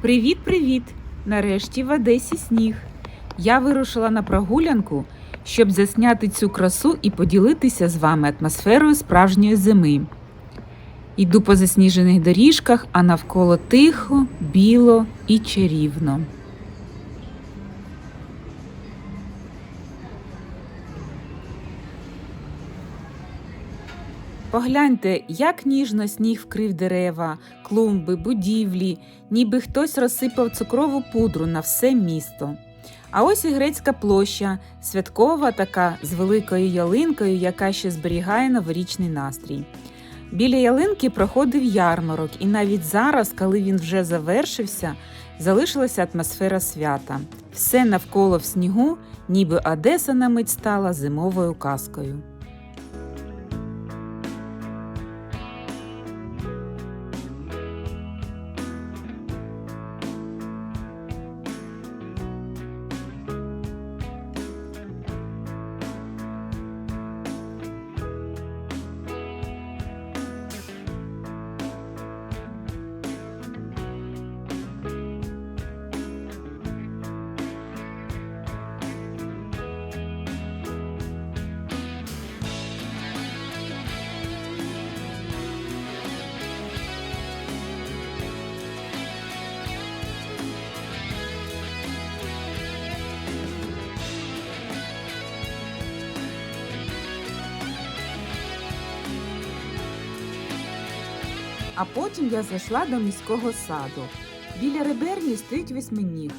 Привіт-привіт! Нарешті в Одесі сніг. Я вирушила на прогулянку, щоб засняти цю красу і поділитися з вами атмосферою справжньої зими. Йду по засніжених доріжках, а навколо тихо, біло і чарівно. Погляньте, як ніжно сніг вкрив дерева, клумби, будівлі, ніби хтось розсипав цукрову пудру на все місто. А ось і грецька площа, святкова така з великою ялинкою, яка ще зберігає новорічний настрій. Біля ялинки проходив ярмарок, і навіть зараз, коли він вже завершився, залишилася атмосфера свята. Все навколо в снігу, ніби Одеса на мить стала зимовою казкою. А потім я зайшла до міського саду. Біля реберні стоїть восьминіг.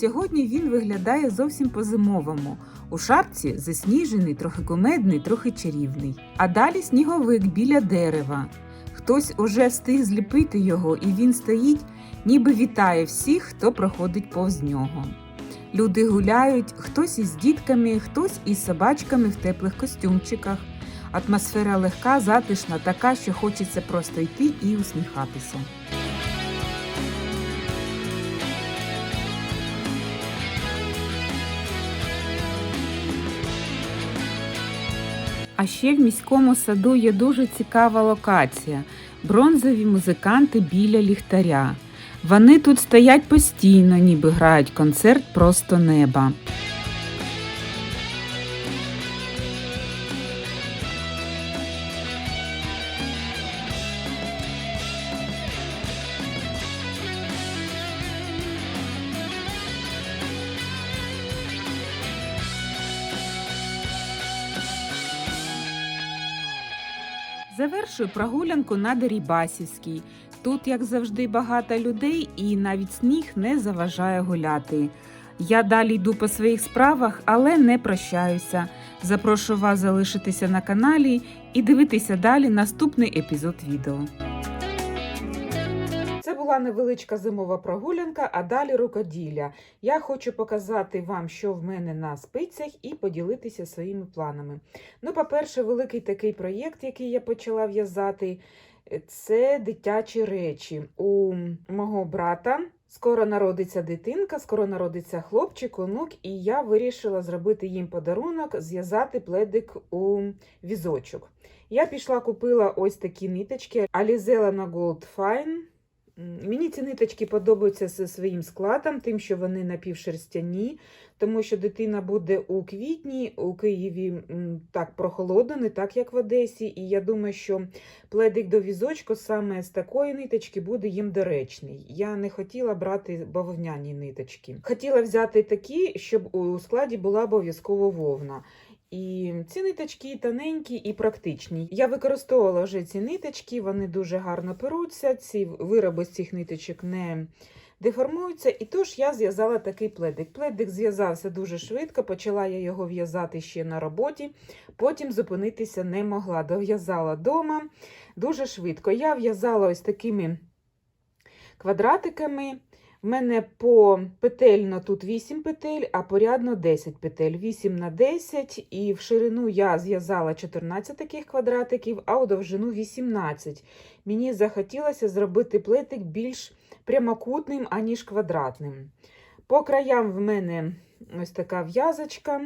Сьогодні він виглядає зовсім по-зимовому. У шапці засніжений, трохи кумедний, трохи чарівний. А далі сніговик біля дерева. Хтось уже встиг зліпити його, і він стоїть, ніби вітає всіх, хто проходить повз нього. Люди гуляють, хтось із дітками, хтось із собачками в теплих костюмчиках. Атмосфера легка, затишна, така, що хочеться просто йти і усміхатися. А ще в міському саду є дуже цікава локація бронзові музиканти біля ліхтаря. Вони тут стоять постійно, ніби грають концерт просто неба. Завершую прогулянку на Дерібасівській. Тут, як завжди, багато людей, і навіть сніг не заважає гуляти. Я далі йду по своїх справах, але не прощаюся. Запрошую вас залишитися на каналі і дивитися далі наступний епізод відео. Була невеличка зимова прогулянка, а далі рукоділля. Я хочу показати вам, що в мене на спицях, і поділитися своїми планами. Ну, по-перше, великий такий проєкт, який я почала в'язати, це дитячі речі. У мого брата скоро народиться дитинка, скоро народиться хлопчик, онук, і я вирішила зробити їм подарунок, зв'язати пледик у візочок. Я пішла, купила ось такі ниточки Alizella на Gold Fine. Мені ці ниточки подобаються зі своїм складом, тим, що вони напівшерстяні, тому що дитина буде у квітні, у Києві так прохолодно, не так, як в Одесі. І я думаю, що пледик до візочку саме з такої ниточки буде їм доречний. Я не хотіла брати бавовняні ниточки. Хотіла взяти такі, щоб у складі була обов'язково вовна. І ці ниточки тоненькі і практичні. Я використовувала вже ці ниточки, вони дуже гарно перуться. Ці вироби з цих ниточок не деформуються. І тож я зв'язала такий пледик. Пледик зв'язався дуже швидко, почала я його в'язати ще на роботі, потім зупинитися не могла. Дов'язала вдома дуже швидко. Я в'язала ось такими квадратиками. В мене по петельно тут 8 петель, а порядно 10 петель. 8 на 10, і в ширину я зв'язала 14 таких квадратиків, а у довжину 18. Мені захотілося зробити плетик більш прямокутним, аніж квадратним. По краям в мене ось така в'язочка.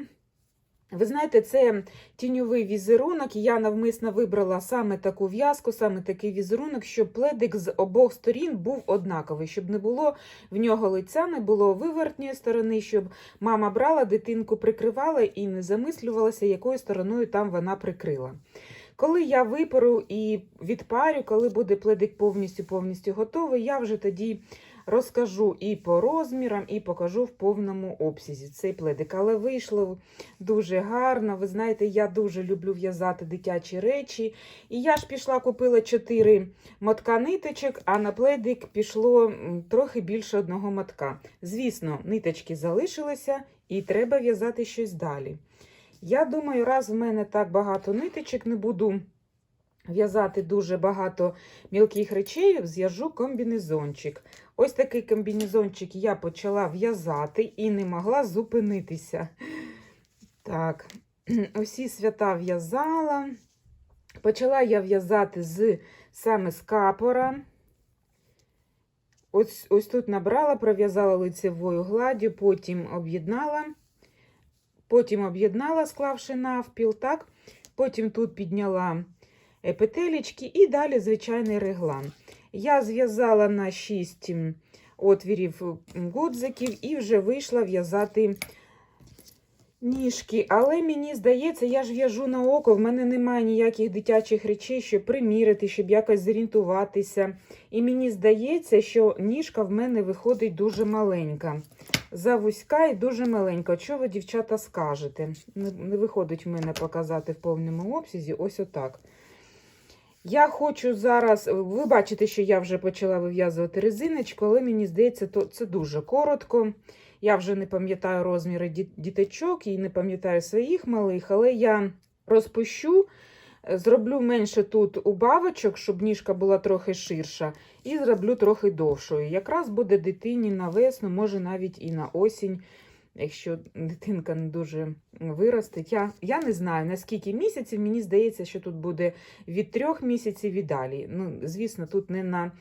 Ви знаєте, це тіньовий візерунок, я навмисно вибрала саме таку в'язку, саме такий візерунок, щоб пледик з обох сторін був однаковий, щоб не було в нього лиця, не було вивертньої сторони, щоб мама брала, дитинку прикривала і не замислювалася, якою стороною там вона прикрила. Коли я випару і відпарю, коли буде пледик повністю повністю готовий, я вже тоді розкажу і по розмірам, і покажу в повному обсязі цей пледик. Але вийшло дуже гарно. Ви знаєте, я дуже люблю в'язати дитячі речі. І я ж пішла, купила 4 мотка ниточок, а на пледик пішло трохи більше одного мотка. Звісно, ниточки залишилися, і треба в'язати щось далі. Я думаю, раз в мене так багато ниточок, не буду в'язати дуже багато мілких речей, зв'яжу комбінезончик. Ось такий комбінезончик я почала в'язати і не могла зупинитися. Так, усі свята в'язала. Почала я в'язати з саме з капора. Ось, ось тут набрала, пров'язала лицевою гладдю, потім об'єднала. Потім об'єднала, склавши навпіл, так? Потім тут підняла е, петелечки і далі звичайний реглан. Я зв'язала на 6 отвірів гудзиків і вже вийшла в'язати ніжки. Але мені здається, я ж в'яжу на око, в мене немає ніяких дитячих речей, щоб примірити, щоб якось зорієнтуватися. І мені здається, що ніжка в мене виходить дуже маленька. Завузька і дуже маленька. Що ви, дівчата, скажете? Не, виходить в мене показати в повному обсязі. Ось отак. Я хочу зараз. Ви бачите, що я вже почала вив'язувати резиночку, але мені здається, то це дуже коротко. Я вже не пам'ятаю розміри ді- діточок і не пам'ятаю своїх малих, але я розпущу, зроблю менше тут убавочок, щоб ніжка була трохи ширша, і зроблю трохи довшою. Якраз буде дитині на весну, може навіть і на осінь, якщо дитинка не дуже виростить. Я, я не знаю, на скільки місяців, мені здається, що тут буде від трьох місяців і далі. Ну, звісно, тут не на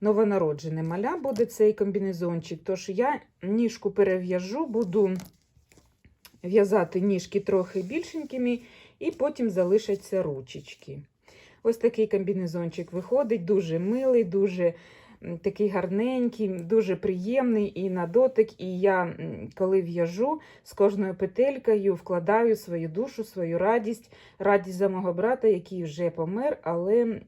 новонароджене маля буде цей комбінезончик. Тож я ніжку перев'яжу, буду в'язати ніжки трохи більшенькими, і потім залишаться ручечки. Ось такий комбінезончик виходить, дуже милий, дуже такий гарненький, дуже приємний і на дотик. І я, коли в'яжу, з кожною петелькою вкладаю свою душу, свою радість, радість за мого брата, який вже помер, але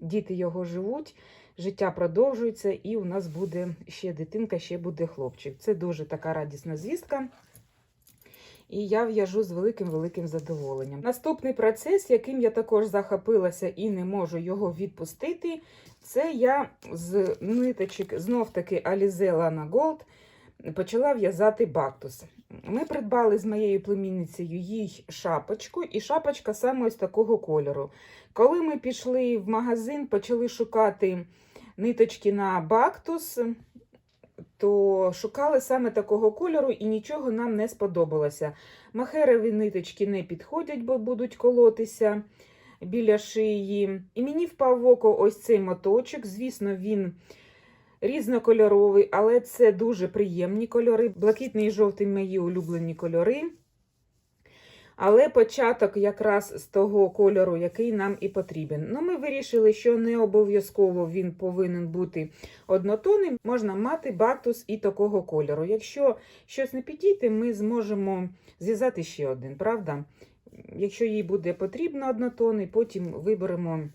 діти його живуть життя продовжується, і у нас буде ще дитинка, ще буде хлопчик. Це дуже така радісна звістка. І я в'яжу з великим-великим задоволенням. Наступний процес, яким я також захопилася і не можу його відпустити, це я з ниточок, знов-таки Alize Lana Gold, почала в'язати бактус. Ми придбали з моєю племінницею їй шапочку, і шапочка саме ось такого кольору. Коли ми пішли в магазин, почали шукати ниточки на бактус, то шукали саме такого кольору і нічого нам не сподобалося. Махерові ниточки не підходять, бо будуть колотися біля шиї. І мені впав в око ось цей моточок. Звісно, він різнокольоровий, але це дуже приємні кольори. Блакитний і жовтий мої улюблені кольори. Але початок якраз з того кольору, який нам і потрібен. Ну, ми вирішили, що не обов'язково він повинен бути однотонним. Можна мати бактус і такого кольору. Якщо щось не підійде, ми зможемо зв'язати ще один, правда? Якщо їй буде потрібно однотонний, потім виберемо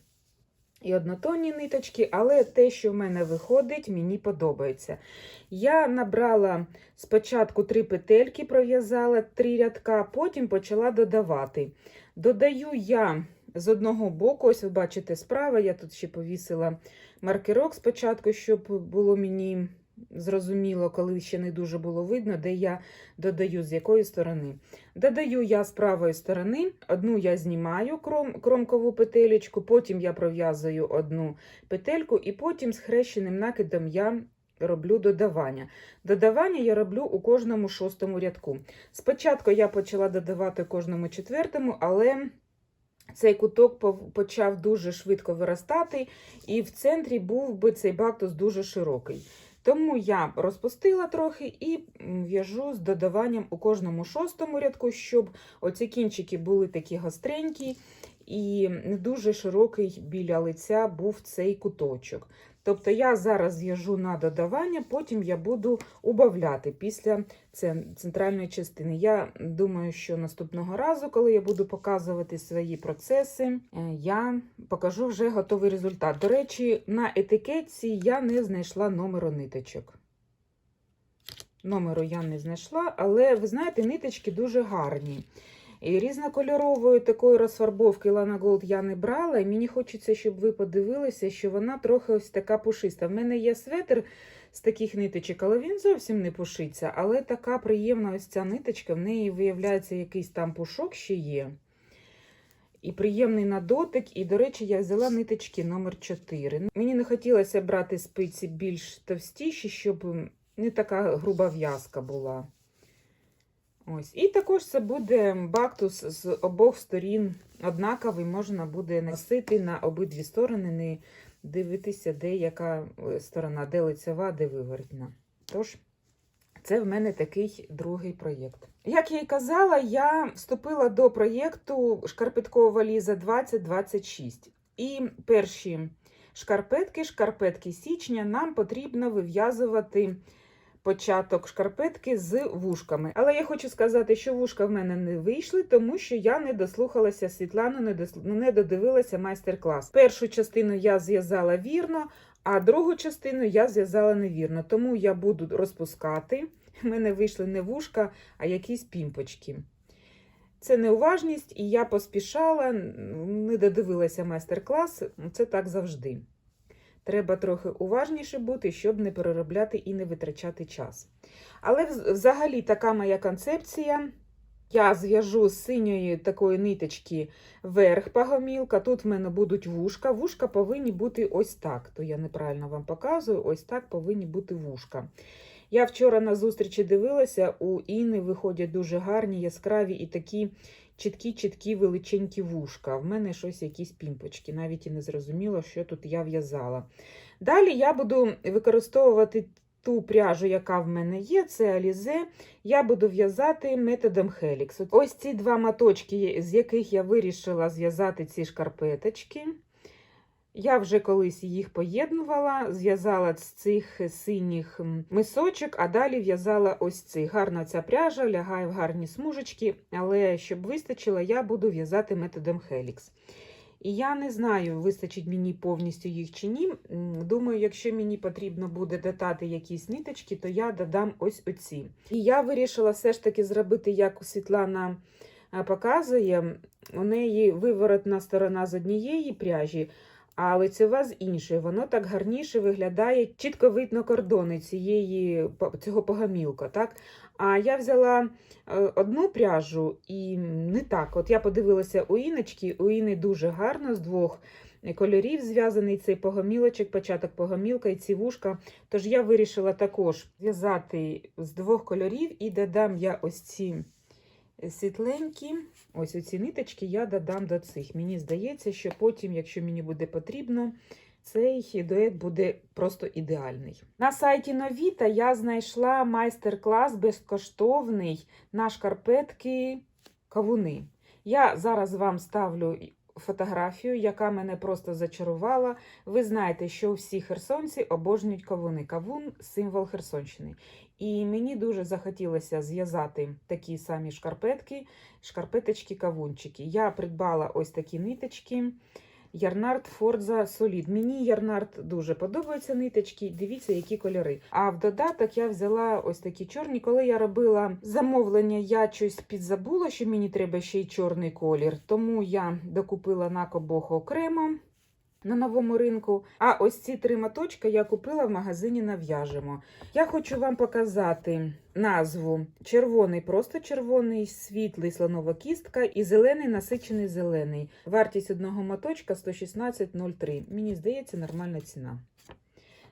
і однотонні ниточки, але те, що в мене виходить, мені подобається. Я набрала спочатку три петельки, пров'язала три рядка, потім почала додавати. Додаю я з одного боку, ось ви бачите справа, я тут ще повісила маркерок спочатку, щоб було мені зрозуміло, коли ще не дуже було видно, де я додаю з якої сторони. Додаю я з правої сторони, одну я знімаю кром, кромкову петелечку, потім я пров'язую одну петельку, і потім з хрещеним накидом я роблю додавання. Додавання я роблю у кожному шостому рядку. Спочатку я почала додавати кожному четвертому, але цей куток почав дуже швидко виростати, і в центрі був би цей бактус дуже широкий. Тому я розпустила трохи і в'яжу з додаванням у кожному шостому рядку, щоб оці кінчики були такі гостренькі і не дуже широкий біля лиця був цей куточок. Тобто я зараз в'яжу на додавання, потім я буду убавляти після центральної частини. Я думаю, що наступного разу, коли я буду показувати свої процеси, е, я покажу вже готовий результат. До речі, на етикетці я не знайшла номеру ниточок. Номеру я не знайшла, але ви знаєте, ниточки дуже гарні. І різнокольорової такої розфарбовки Lana Gold я не брала, і мені хочеться, щоб ви подивилися, що вона трохи ось така пушиста. В мене є светр з таких ниточок, але він зовсім не пушиться. Але така приємна ось ця ниточка, в неї виявляється якийсь там пушок ще є. І приємний на дотик. І, до речі, я взяла ниточки номер 4. Мені не хотілося брати спиці більш товстіші, щоб не така груба в'язка була. Ось. І також це буде бактус з обох сторін однаковий, можна буде носити на обидві сторони, не дивитися, де яка е, сторона, де лицева, де виворотна. Тож, це в мене такий другий проєкт. Як я й казала, я вступила до проєкту шкарпеткова валіза 2026. І перші шкарпетки, шкарпетки січня, нам потрібно вив'язувати початок шкарпетки з вушками. Але я хочу сказати, що вушка в мене не вийшли, тому що я не дослухалася Світлану, не, додивилася майстер-клас. Першу частину я зв'язала вірно, а другу частину я зв'язала невірно. Тому я буду розпускати. У мене вийшли не вушка, а якісь пімпочки. Це неуважність, і я поспішала, не додивилася майстер-клас. Це так завжди. Треба трохи уважніше бути, щоб не переробляти і не витрачати час. Але взагалі така моя концепція. Я зв'яжу з синьої такої ниточки верх пагомілка. Тут в мене будуть вушка. Вушка повинні бути ось так. То я неправильно вам показую, ось так повинні бути вушка. Я вчора на зустрічі дивилася, у Іни виходять дуже гарні, яскраві і такі чіткі-чіткі величенькі вушка. В мене щось якісь пімпочки, навіть і не зрозуміло, що тут я в'язала. Далі я буду використовувати ту пряжу, яка в мене є, це Alize. Я буду в'язати методом Helix. Ось ці два маточки, з яких я вирішила зв'язати ці шкарпеточки. Я вже колись їх поєднувала, зв'язала з цих синіх мисочок, а далі в'язала ось цих. Гарна ця пряжа, лягає в гарні смужечки, але щоб вистачило, я буду в'язати методом Helix. І я не знаю, вистачить мені повністю їх чи ні. Думаю, якщо мені потрібно буде додати якісь ниточки, то я додам ось оці. І я вирішила все ж таки зробити, як Світлана показує, у неї виворотна сторона з однієї пряжі а лицева з іншої. Воно так гарніше виглядає, чітко видно кордони цієї, цього погамілка. так? А я взяла одну пряжу і не так. От я подивилася у Іночки, у Іни дуже гарно з двох кольорів зв'язаний цей погомілочок, початок погомілка і ці вушка. Тож я вирішила також зв'язати з двох кольорів і додам я ось ці світленькі. Ось оці ниточки я додам до цих. Мені здається, що потім, якщо мені буде потрібно, цей дует буде просто ідеальний. На сайті Новіта я знайшла майстер-клас безкоштовний на шкарпетки кавуни. Я зараз вам ставлю фотографію, яка мене просто зачарувала. Ви знаєте, що всі херсонці обожнюють кавуни. Кавун символ Херсонщини. І мені дуже захотілося зв'язати такі самі шкарпетки, шкарпеточки-кавунчики. Я придбала ось такі ниточки. Ярнард Форза Солід. Мені Ярнард дуже подобаються ниточки. Дивіться, які кольори. А в додаток я взяла ось такі чорні. Коли я робила замовлення, я щось підзабула, що мені треба ще й чорний колір. Тому я докупила на кобох окремо на новому ринку. А ось ці три моточки я купила в магазині Нав'яжемо. Я хочу вам показати назву: червоний, просто червоний, світлий слонова кістка і зелений насичений зелений. Вартість одного моточка 116,03. Мені здається, нормальна ціна.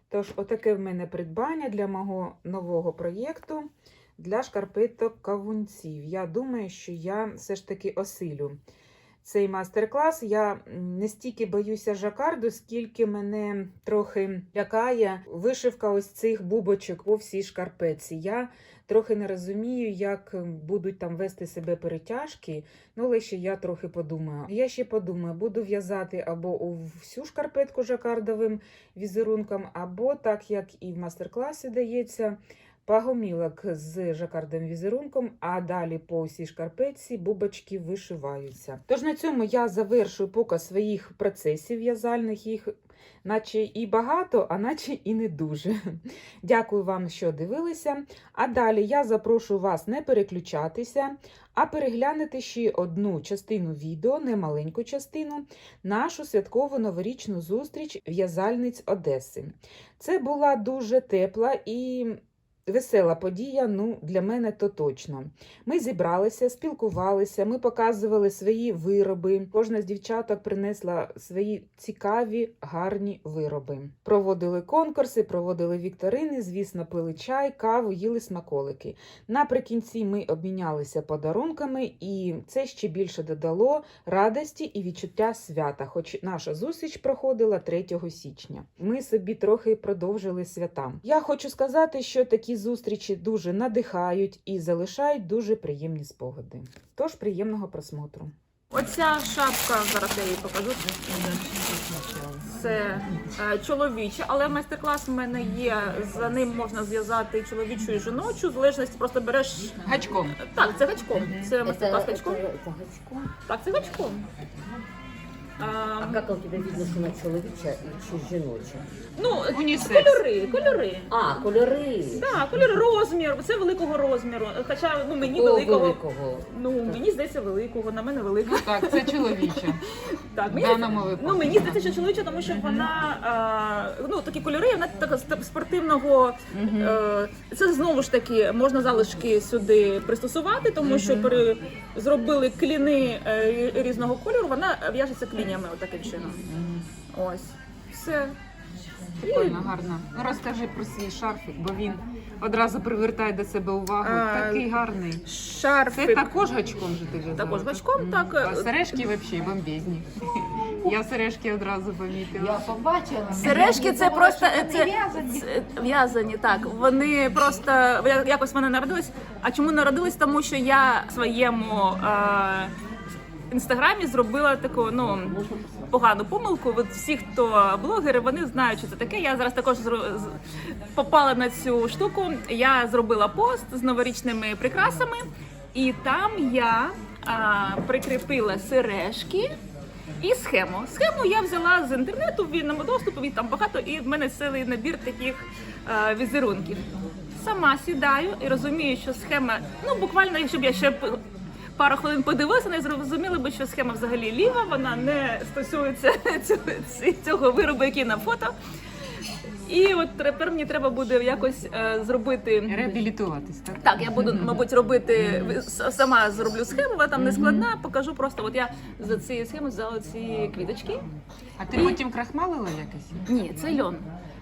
Тож, отаке в мене придбання для мого нового проєкту для шкарпеток кавунців. Я думаю, що я все ж таки осилю цей майстер-клас. Я не стільки боюся жакарду, скільки мене трохи лякає вишивка ось цих бубочок по всій шкарпеці. Я трохи не розумію, як будуть там вести себе перетяжки. Ну, але я трохи подумаю. Я ще подумаю, буду в'язати або у всю шкарпетку жакардовим візерунком, або так як і в майстер-класі дається. Пагомілок з жакардовим візерунком, а далі по всій шкарпетці бубочки вишиваються. Тож на цьому я завершую показ своїх процесів в'язальних, їх наче і багато, а наче і не дуже. Дякую вам, що дивилися. А далі я запрошую вас не переключатися, а переглянути ще одну частину відео, не маленьку частину, нашу святкову новорічну зустріч в'язальниць Одеси. Це була дуже тепла і весела подія, ну, для мене то точно. Ми зібралися, спілкувалися, ми показували свої вироби. Кожна з дівчаток принесла свої цікаві, гарні вироби. Проводили конкурси, проводили вікторини, звісно, пили чай, каву, їли смаколики. Наприкінці ми обмінялися подарунками, і це ще більше додало радості і відчуття свята, хоч наша зустріч проходила 3 січня. Ми собі трохи продовжили свята. Я хочу сказати, що такі зустрічі дуже надихають і залишають дуже приємні спогади. Тож приємного просмотру. Оця шапка, зараз я її покажу. Це е, чоловіча, але майстер-клас в мене є. За ним можна зв'язати чоловічу і жіночу, в залежності просто береш. Гачком. Так, це гачком. Це Это, майстер-клас гачком. это, это гачком. Так, це гачком. А А, как у тебя видно, що вона чоловіча і чи жіноча? ну, Унісекс. кольори, кольори. А, кольори. Так, кольор, розмір, це великого розміру. Хоча ну мені Такого великого. великого. Ну мені здається великого, на мене великого. Так, це чоловіче. Так, В мені, даному випадку. ну, мені здається, що чоловіча, тому що вона а, ну такі кольори, вона така ст- спортивного. Е, це знову ж таки можна залишки сюди пристосувати, тому що пере, зробили кліни е, різного кольору, вона в'яжеться клінями отаким чином. Ось. Все. Прикольно, гарно. Ну розкажи про свій шарфік, бо він одразу привертає до себе увагу. А, Такий гарний. Шарфик. Це також гачком же ти в'язала? Також гачком, так. А сережки взагалі бомбезні. Я сережки одразу помітила. Я побачила. Сережки це Думала, просто що це, в'язані. це в'язані. Так вони просто я- якось вони народились. А чому народились? Тому що я своєму е, інстаграмі зробила таку ну погану помилку. От всі, хто блогери, вони знають, що це таке. Я зараз також попала на цю штуку. Я зробила пост з новорічними прикрасами, і там я а, прикріпила сережки. І схему. Схему я взяла з інтернету в вільному доступі, там багато, і в мене цілий набір таких е, візерунків. Сама сідаю і розумію, що схема, ну буквально, якщо б я ще пару хвилин подивилася, не зрозуміла би, що схема взагалі ліва, вона не стосується цього, цього виробу, який на фото. І от тепер мені треба буде якось е, зробити. Реабілітуватись, так? Так, я буду, мабуть, робити сама зроблю схему, вона там не складна. Покажу просто. От я за цією схемою взяла ці квіточки. А ти потім крахмалила якось? Ні, це льон.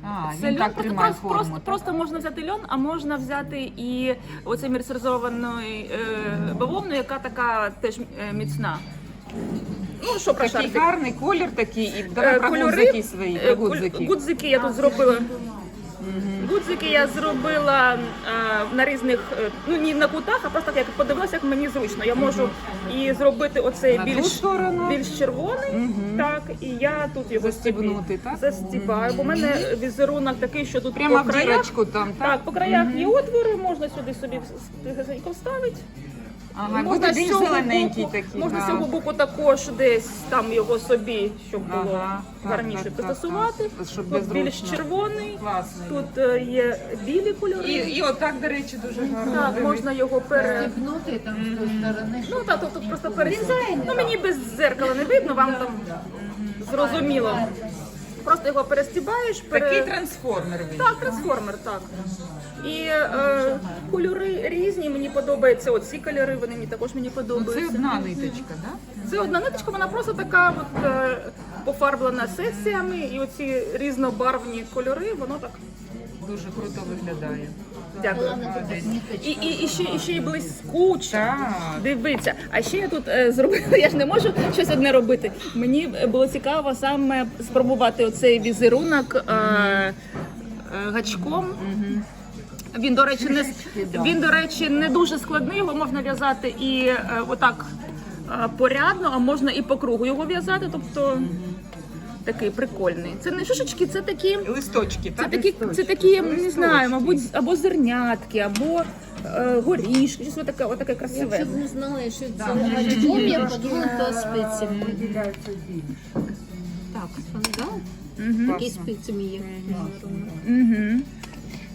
А, Це він льон так просто, тримає просто, форму. просто, так? просто можна взяти льон, а можна взяти і оцей мерсеризований е, бавовну, яка така теж е, міцна. Ну, що про Такий шарфік? гарний колір такий, і Е, давай про кольори, гудзики свої, е, гудзики. Гудзики я тут зробила. Гудзики я зробила е, на різних, е, ну не на кутах, а просто як подивилася, як мені зручно. Я можу і зробити оцей більш, більш червоний, так, і я тут його Застібнути, так? застібаю. Бо в мене візерунок такий, що тут Прямо по в краях. дірочку там, так? Так, по краях є отвори, можна сюди собі вставити. Ага, можна буде з більш цього зелененький боку- такий. Можна з да. цього боку також десь там його собі, щоб було Ага, так, гарніше так, так, пристосувати. так, щоб Тут більш червоний, Класний. тут е, є білі кольори. І, і отак, до речі, дуже гарно. Так, дивись. можна його пере. Стіпнути там з тої сторони. Ну так, тут, тут просто пере... Ну мені без дзеркала не видно, вам там зрозуміло. Просто його перестібаєш, пере... Такий трансформер він. Так, трансформер, так. І е, кольори різні, мені подобаються. Оці кольори, вони мені також мені Ну, Це одна ниточка, так? Це одна ниточка, вона просто така от, е, пофарблена секціями, і оці різнобарвні кольори, воно так дуже круто виглядає. Дякую. І, і, і ще, і ще й блискуче. Так. Дивіться, а ще я тут е, зробила, я ж не можу щось одне робити. Мені було цікаво саме спробувати оцей візерунок е, е, гачком. Він, до речі, не він, до речі, не дуже складний, його можна в'язати і е, отак е, порядно, а можна і по кругу його в'язати. Тобто такий прикольний. Це не шишечки, це такі. Листочки, Це так? такі, це такі, не знаю, мабуть, або зернятки, або е, горішки, щось отаке, отаке красиве. Якщо б не знала, що це альбом, я б подумала, то спицями. Так, да? Які спицями є. Угу.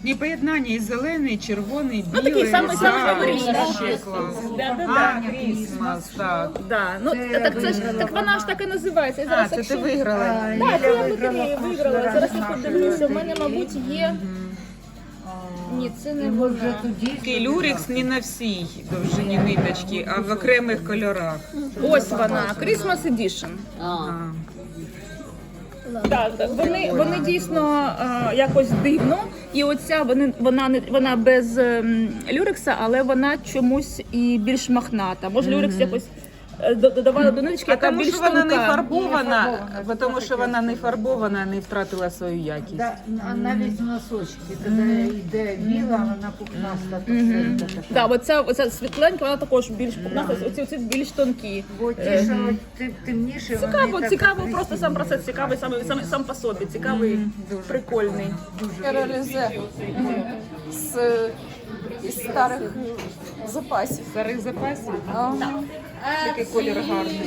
І поєднання і зелений, і червоний, білий. Ну, такий самий- самий так, новорічний. Ще клас. Да, да, А, да. Крісмас, так. Да. Ну, так, це ж, так вона ж так і називається. Я А, зараз, це ти якщо- виграла. Так, це я лотерею виграла. Зараз я подивлюся. У мене, мабуть, є. Ні, це не вона. Такий люрікс не на всій довжині ниточки, а в окремих кольорах. Ось вона, Christmas Edition. А. Так, так, вони, вони дійсно е, якось дивно. І оця вони, вона не вона без ем, люрекса, але вона чомусь і більш махната. Може, люрекс якось е, додавала до ниточки, яка тому більш що вона не тонка. фарбована, бо тому що вона не фарбована, не втратила свою якість. Да, а навіть носочки, коли йде біла, вона пухнаста. то. Да, оця, оця світленька, вона також більш пухнаста, оці, оці більш тонкі. Бо ті, що ти- темніше, вони Цікаво, так цікаво, красиві. просто сам процес цікавий, сам, сам, сам по собі, цікавий, прикольний. Реалізе з із старих запасів. Старих запасів. Ага. Такий колір гарний.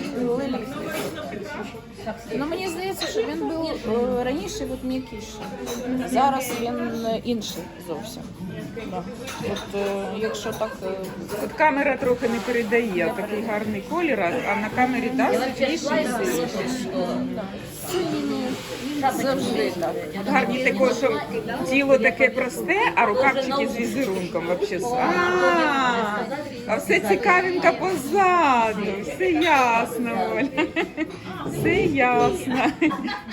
Ну мені здається, що він був е, раніше от м'якіший. Зараз він е, інший зовсім. Да. От е, якщо так е, От камера трохи не передає такий гарний колір, а а на камері да, світліший. завжди так. От гарні такого, що тіло таке просте, а рукавчики з візерунком вообще. А, а все цікавенько позаду, все ясно, Оля. Все ясно.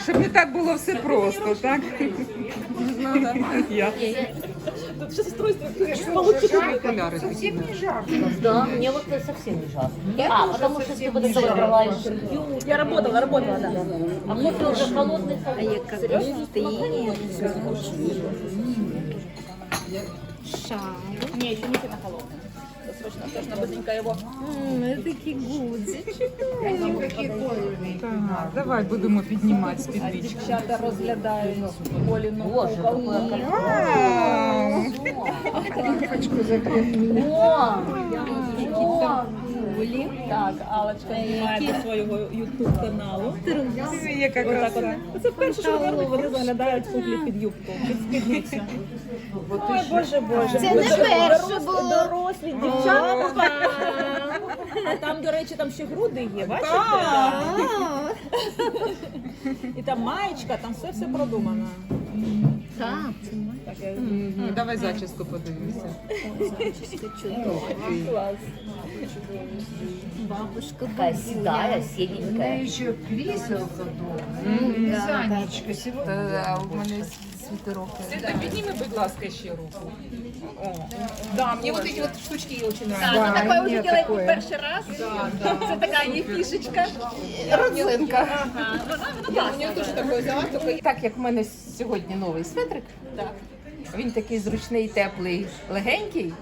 Щоб не так було все просто, так? Я. Тут ще сестройство Окуляри такі. да, мне вот это совсем не жарко. А, потому что ты вот собрала интервью. Я работала, работала, да. А кофе уже холодный. А я как Не, еще не сильно холодный. Срочно, срочно, быстренько его. Так, давай будемо піднімати спідничку. Дівчата розглядають Оліну куколку. какое Вау! Так, Алочка знімає до свого ютуб каналу. Яка краса. Це перше, що вони роблять, вони заглядають куклі під юбку, під спідницю. Ой, боже, боже. Це не перше було. Дорослі дівчата. А там, до речі, там ще груди є, бачите? І там маєчка, там все все продумано. Так, Таке. Давай зачіску подивимося. Клас. бабушка такая седая, У седенькая. неї ще кріселко дома. Занечка, у мене світерок. Світа, підніми, будь ласка, ще руку. Да, мне вот эти вот штучки очень Да, нравятся. ну такое уже делаем не перший раз. Це така її фішечка. Родзинка. Ага. Вона, вона Я у класна. взяла, тільки так як в мене сьогодні новий светрик, він такий зручний, теплий, легенький.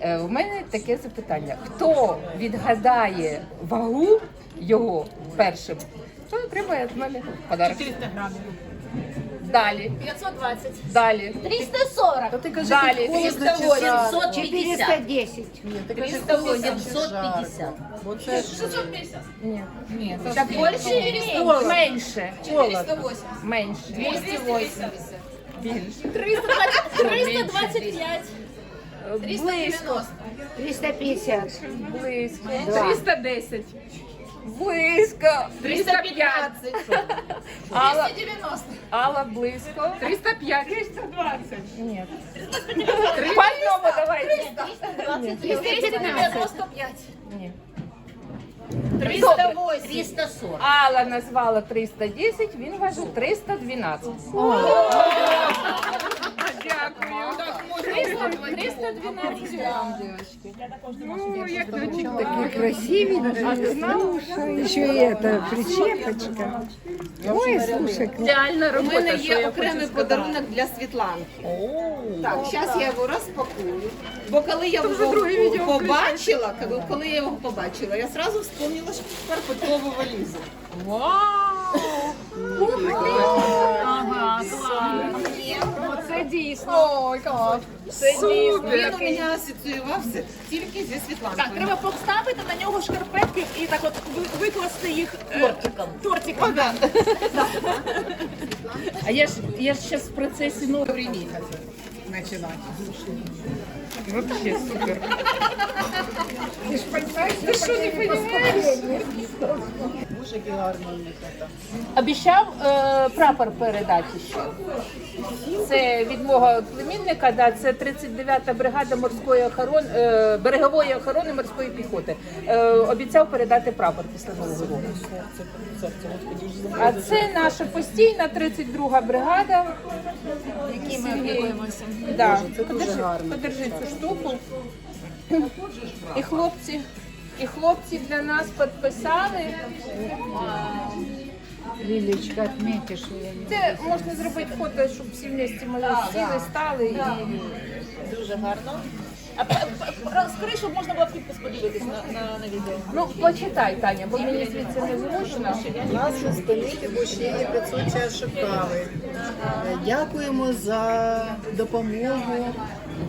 е, У мене таке запитання: хто відгадає вагу його першим, то отримає від мене подарок. 400 грамів. Далі, 520. далі, 340. то ти кажи, Ні, далі, 750. 380. 750. Оце 650. ні. Ні, Так більше О, менше. 408. Менше. 280. Більше. 320. 325. Близько. 350. Близько. 310. Близько. 315. Алла, 290. Алла близько. 305. 320. Ні. По одному давайте. 295. Ні. 308. 340. Алла назвала 310, він вважає 312. 312 грамм, девочки. Такие красивенькие. Слушай, еще и это, причепочка. Ой, слушай, класс. Ідеальна У робота. мене що є я окремий хочу сказати. подарунок для Світланки. Так, зараз я його розпакую. Бо коли я його побачила, коли, коли я його побачила, я одразу вспомнила шкарпеткову валізу. Ага, клас. Це дійсно. Ой, клас. Це Він дійсно. у мене асоціювався тільки зі Світланкою. Так, треба поставити на нього шкарпетки і так от ви- викласти їх е, Тортиком. тортиком. Да. А я ж я ж зараз в процесі нового Привіт. Починати. Вообще супер. Ти що не розумієш? Обіцяв е, прапор передати ще. Це від мого племінника, да, це 39-та бригада морської охорони, е, берегової охорони морської піхоти. Е, обіцяв передати прапор після Нового року. А це наша постійна 32-га бригада. Які ми опікуємося. Да. Подержи, подержи цю штуку. І хлопці, і хлопці для нас підписали. Лилечка, отметишь ее. Це можна зробити фото, щоб всі вместе ми сіли, стали і. Дуже гарно. А п- п- розкажи, щоб можна було підпис подивитись на, на, на відео. Ну, почитай, Таня, бо мені звідси не зручно. У нас у спині ще є 500 чашок кави. Е, Дякуємо за допомогу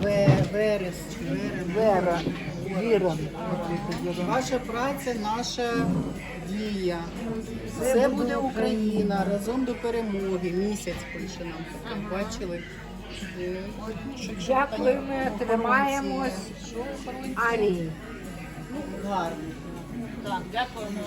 Ве- Верес. Вера. Віра. Ваша праця, наша дія. Все буде Україна разом до перемоги. Місяць більше нам так бачили. Дякуємо, тримаємось. Арії. Гарно. Так, дякуємо.